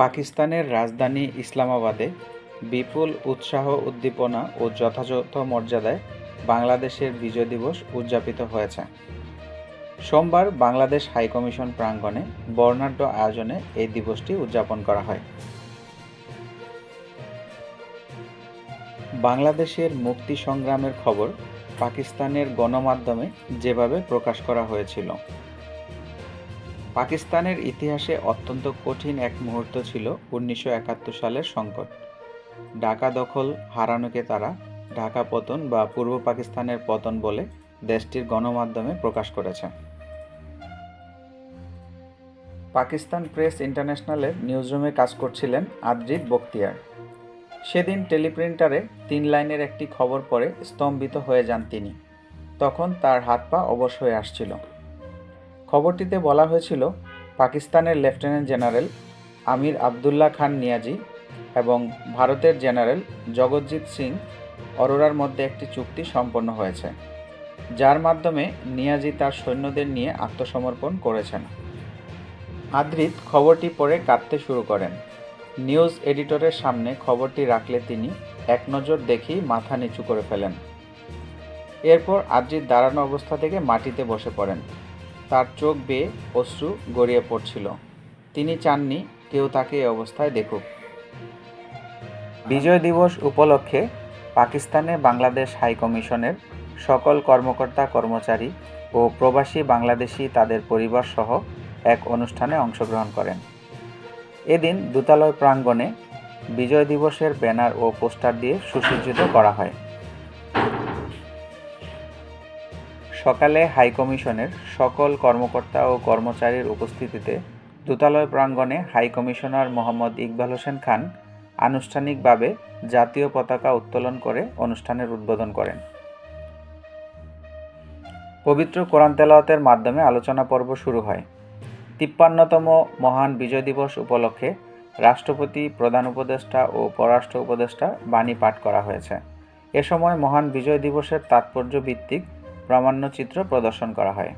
পাকিস্তানের রাজধানী ইসলামাবাদে বিপুল উৎসাহ উদ্দীপনা ও যথাযথ মর্যাদায় বাংলাদেশের বিজয় দিবস উদযাপিত হয়েছে। সোমবার বাংলাদেশ হাইকমিশন প্রাঙ্গণে বর্ণাঢ্য আয়োজনে এই দিবসটি উদযাপন করা হয়। বাংলাদেশের মুক্তি সংগ্রামের খবর পাকিস্তানের গণমাধ্যমে যেভাবে প্রকাশ করা হয়েছিল পাকিস্তানের ইতিহাসে অত্যন্ত কঠিন এক মুহূর্ত ছিল উনিশশো একাত্তর সালের সংকট। ঢাকা দখল হারানোকে তারা ঢাকা পতন বা পূর্ব পাকিস্তানের পতন বলে দেশটির গণমাধ্যমে প্রকাশ করেছে। পাকিস্তান প্রেস ইন্টারন্যাশনালের নিউজরুমে কাজ করছিলেন আদ্রিত বখতিয়ার। সেদিন টেলিপ্রিন্টারে তিন লাইনের একটি খবর পড়ে স্তম্ভিত হয়ে যান তিনি। তখন তার হাত পা অবশ হয়ে আসছিল। খবরটিতে বলা হয়েছিল, পাকিস্তানের লেফটেন্যান্ট জেনারেল আমির আবদুল্লাহ খান নিয়াজি এবং ভারতের জেনারেল জগৎজিৎ সিং অরোরার মধ্যে একটি চুক্তি সম্পন্ন হয়েছে, যার মাধ্যমে নিয়াজি তার সৈন্যদের নিয়ে আত্মসমর্পণ করেছেন। আদ্রিত খবরটি পড়ে কাঁদতে শুরু করেন। নিউজ এডিটরের সামনে খবরটি রাখলে তিনি এক নজর দেখেই মাথা নিচু করে ফেলেন। এরপর আদ্রিত দাঁড়ানো অবস্থা থেকে মাটিতে বসে পড়েন। তার চোখ বেয়ে অশ্রু গড়িয়ে পড়ছিল। তিনি চাননি কেউ তাকে এই অবস্থায় দেখুক। বিজয় দিবস উপলক্ষে পাকিস্তানে বাংলাদেশ হাই কমিশনের সকল কর্মকর্তা, কর্মচারী ও প্রবাসী বাংলাদেশি তাদের পরিবার সহ এক অনুষ্ঠানে অংশগ্রহণ করেন। এদিন দূতালয় প্রাঙ্গণে বিজয় দিবসের ব্যানার ও পোস্টার দিয়ে সুসজ্জিত করা হয়। সকালে হাইকমিশনের সকল কর্মকর্তা ও কর্মচারীর উপস্থিতিতে দূতালয় প্রাঙ্গণে হাই কমিশনার মোহাম্মদ ইকবাল হোসেন খান আনুষ্ঠানিকভাবে জাতীয় পতাকা উত্তোলন করে অনুষ্ঠানের উদ্বোধন করেন। পবিত্র কোরআন তেলাওয়াতের মাধ্যমে আলোচনা পর্ব শুরু হয়। তিপ্পান্নতম মহান বিজয় দিবস উপলক্ষে রাষ্ট্রপতি, প্রধান উপদেষ্টা ও পররাষ্ট্র উপদেষ্টা বাণী পাঠ করা হয়েছে। এ সময় মহান বিজয় দিবসের তাৎপর্য ভিত্তিক প্রামাণ্যচিত্র প্রদর্শন করা হয়।